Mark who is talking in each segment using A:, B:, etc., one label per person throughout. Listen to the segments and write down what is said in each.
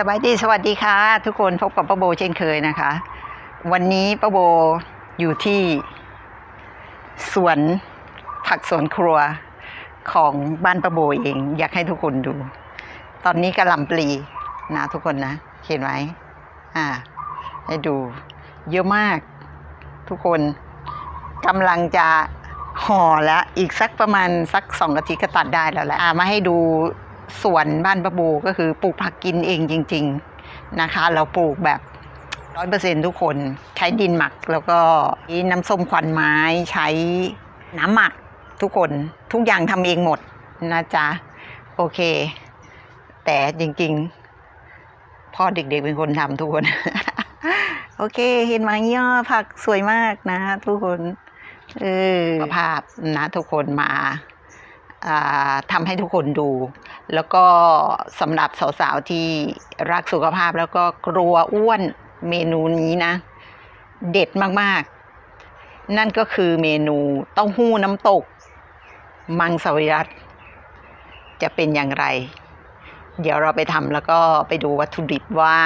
A: สบายดีสวัสดีค่ะ ทุกคนพบกับป้าโบเช่นเคยนะคะ วันนี้ป้าโบอยู่ที่ สวนผักสวนครัวของบ้านป้าโบเอง อยากให้ทุกคนดู ตอนนี้กระหลำปลีนะทุกคนนะ เห็นไหมอ่า ให้ดู เยอะมาก ทุกคนกำลังจะห่อแล้วอีกสักประมาณสักสองอาทิตย์ก็ตัดได้แล้วแหละมาให้ดู สวนบ้านป้าโบก็คือปลูกผักกินเองจริง ๆนะคะ เราปลูกแบบร้อยเปอร์เซ็นทุกคนใช้ดินหมักแล้วก็น้ำส้มควันไม้ใช้น้ำหมักทุกคนทุกอย่างทำเองหมดนะจ๊ะ โอเค แต่จริงๆ พ่อเด็กๆเป็นคนทำทุกคน โอเค เห็นไหมย่อผักสวยมากนะทุกคน เออภาพนะทุกคนมา ทำให้ทุกคนดู แล้วก็สำหรับสาวๆที่รักสุขภาพแล้วก็กลัวอ้วนเมนูนี้นะ เด็ดมากๆ นั่นก็คือเมนูเต้าหู้น้ำตก มังสวิรัตจะเป็นอย่างไร เดี๋ยวเราไปทำแล้วก็ไปดูวัตถุดิบว่า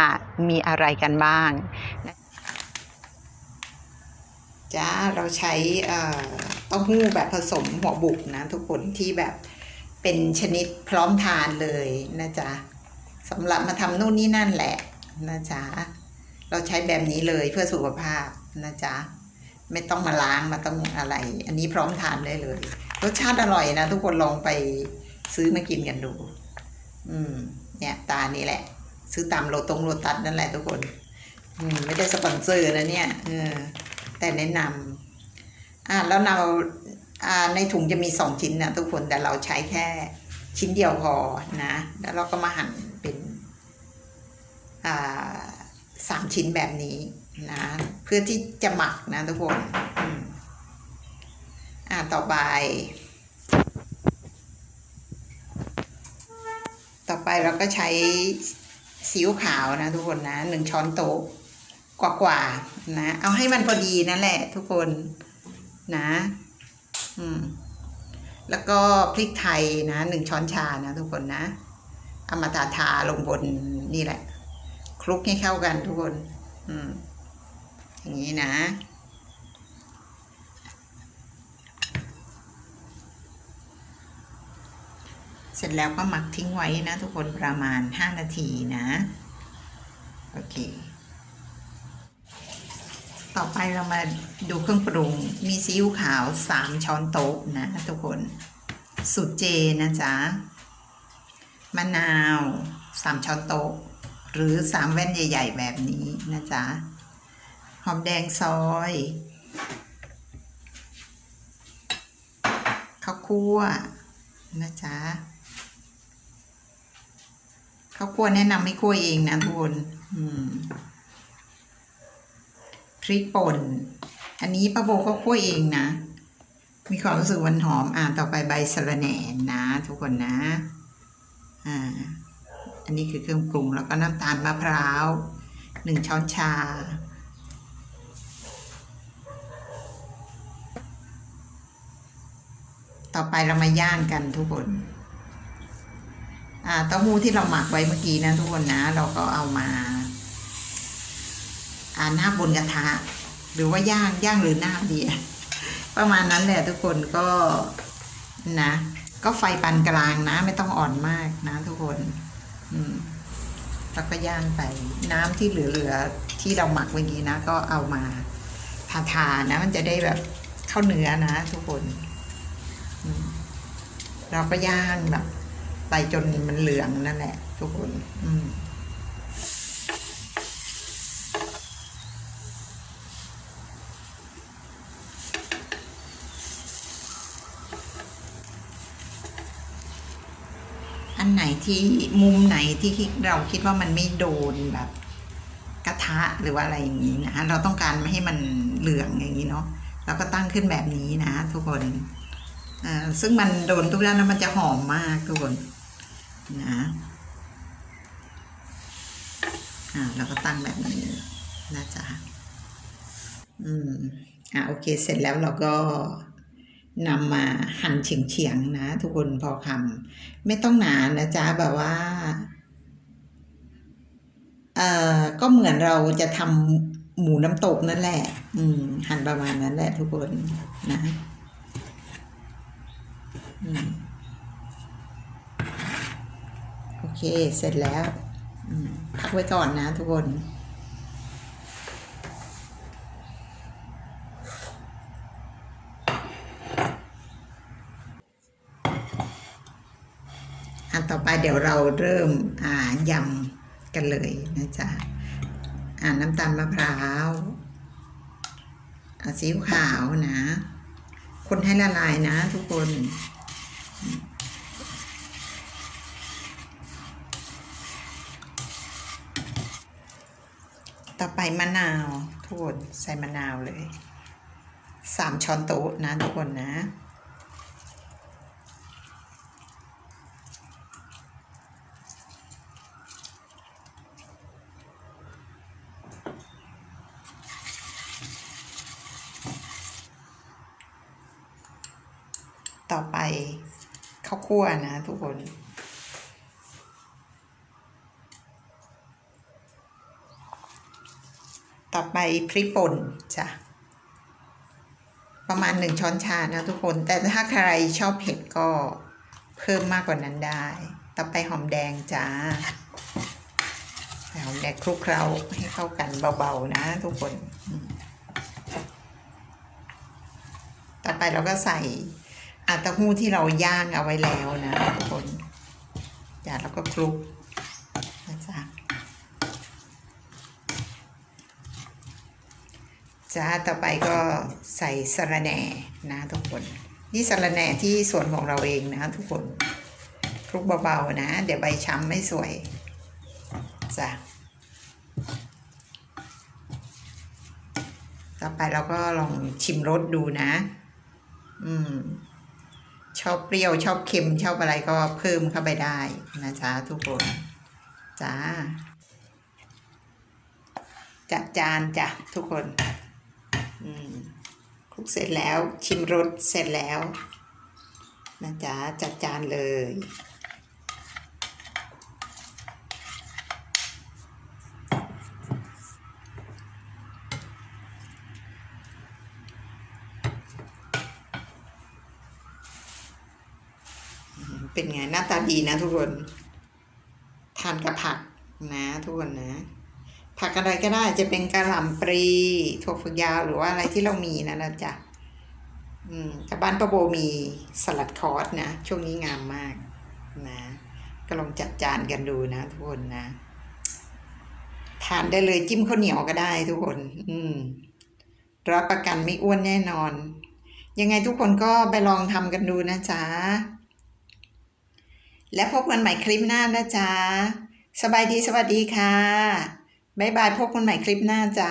A: มีอะไรกันบ้าง จ้าเราใช้เต้าหู้แบบผสมหัวบุกนะทุกคนที่แบบเป็นชนิดพร้อมทานเลยนะจ๊ะสำหรับมาทำนู่นนี่นั่นแหละนะจ๊ะเราใช้แบบนี้เลยเพื่อสุขภาพนะจ๊ะไม่ต้องมาล้างมาต้องอะไร อันนี้พร้อมทานได้เลย รสชาติอร่อยนะ ทุกคนลองไปซื้อมากินกันดู อืม เนี่ย ตานี่แหละ ซื้อตามโลตรงโลตัสนั่นแหละทุกคน อืม ไม่ได้สปอนเซอร์นะเนี่ยเออ แต่แนะนำอ่าแล้วเราอ่าในถุงจะมีสองชิ้นนะทุกคนแต่เราใช้แค่ชิ้นเดียวพอนะ แล้วเราก็มาหั่นเป็นอ่าสามชิ้นแบบนี้นะเพื่อที่จะหมักนะทุกคนอ่าต่อไป ต่อไปเราก็ใช้ซีอิ๊วขาวนะทุกคนนะหนึ่งช้อนโต๊ะ กว่ากว่าๆนะ เอาให้มันพอดีนั่นแหละทุกคนนะ อืม แล้วก็พริกไทยนะหนึ่งช้อนชานะทุกคนนะเอามาทาทาลงบนนี่แหละ คลุกให้เข้ากันทุกคน อืม อย่างนี้นะเสร็จแล้วก็หมักทิ้งไว้นะทุกคนประมาณห้านาทีนะ โอเค ต่อไปเรามาดูเครื่องปรุง มีซีอิ๊วขาวสามช้อนโต๊ะนะทุกคน สูตรเจนะจ๊ะ มะนาวสามช้อนโต๊ะ หรือสามแว่นใหญ่ ๆ แบบนี้นะจ๊ะ หอมแดงซอยข้าวคั่วนะจ๊ะข้าวคั่วแนะนำให้คั่วเองนะทุกคน อืม พริกป่น อันนี้ป้าโบก็คั่วเองนะ มีความรู้สึกมันหอม อ่าต่อไปใบสะระแหน่นะ ทุกคนนะ อ่า อันนี้คือเครื่องปรุงแล้วก็น้ำตาลมะพร้าวหนึ่งช้อนชา ต่อไปเรามาย่างกันทุกคน อ่าเต้าหู้ที่เราหมักไว้เมื่อกี้นะทุกคนนะ เราก็เอามา น้าบนกระทะ หรือว่าย่างย่างหรือหน้าดีอะประมาณนั้นแหละทุกคนก็นะ ก็ไฟปานกลางนะ ไม่ต้องอ่อนมากนะทุกคน อืมแล้วก็ย่างไป น้ำที่เหลือๆที่เราหมักเมื่อกี้นะ ก็เอามาทาทานะ มันจะได้แบบเข้าเนื้อนะ ทุกคนเราก็ย่างแบบไปจนมันเหลืองนั่นแหละ ทุกคน อืม ไหนที่มุมไหนที่เราคิดว่ามันไม่โดนแบบกระทะหรือว่าอะไรอย่างนี้นะเราต้องการไม่ให้มันเหลืองอย่างนี้เนาะเราก็ตั้งขึ้นแบบนี้นะ ทุกคนซึ่งมันโดนทุกด้านแล้วมันจะหอมมากทุกคนนะอ่าเราก็ตั้งแบบนี้นะจ๊ะอืมอ่าโอเคเสร็จแล้วเราก็ นำมาหั่นเฉียงๆนะ ทุกคนพอคำไม่ต้องหนานะจ๊ะแบบว่าเอ่อก็เหมือนเราจะทำหมูน้ำตกนั่นแหละ อืม หั่นประมาณนั้นแหละทุกคนนะอืมโอเค เสร็จแล้วพักไว้ก่อนนะทุกคน อันต่อไป เดี๋ยวเราเริ่มอ่ายำกันเลยนะจ๊ะอ่าน้ำตาลมะพร้าวอาซีอิ๊วขาวนะ คนให้ละลายนะทุกคนต่อไปมะนาวทุกคนใส่มะนาวเลยสามช้อนโต๊ะนะทุกคนนะ ต่อไปข้าวคั่วนะทุกคน ต่อไปพริกป่นจ้ะประมาณหนึ่งช้อนชานะทุกคน แต่ถ้าใครชอบเผ็ดก็เพิ่มมากกว่านั้นได้ ต่อไปหอมแดงจ้าหอมแดงคลุกเคล้าให้เข้ากันเบาๆนะทุกคน ต่อไปเราก็ใส่ อาเต้าหู้ที่เราย่างเอาไว้แล้วนะทุกคนจ้าแล้วก็คลุกนะจ๊ะจ้าต่อไปก็ใส่สะระแหน่นะทุกคน นี่สะระแหน่ที่ส่วนของเราเองนะทุกคนคลุกเบาๆนะ เดี๋ยวใบช้ำไม่สวยจ้ะต่อไปเราก็ลองชิมรสดูนะ อืม ชอบเปรี้ยวชอบเค็มชอบอะไรก็เพิ่มเข้าไปได้นะจ๊ะทุกคนจ้าจัดจานจ้ะทุกคนคลุกเสร็จแล้วชิมรสเสร็จแล้วนะจ๊ะจัดจานเลย เป็นไงหน้าตาดีนะทุกคน ทานกับผักนะทุกคนนะ ผักอะไรก็ได้จะเป็นกระหล่ำปลีถั่วฝักยาวหรือว่าอะไรที่เรามีนะนะจ๊ะอืมแต่บ้านป้าโบมีสลัดคอร์สนะ ช่วงนี้งามมากนะ ก็ลองจัดจานกันดูนะทุกคนนะ ทานได้เลยจิ้มข้าวเหนียวก็ได้ทุกคน อืมรับประกันไม่อ้วนแน่นอน ยังไงทุกคนก็ไปลองทำกันดูนะจ๊ะ และพบกันใหม่คลิปหน้านะจ๊ะ สบายดีสวัสดีค่ะ บ๊ายบายพบกันใหม่คลิปหน้าจ้า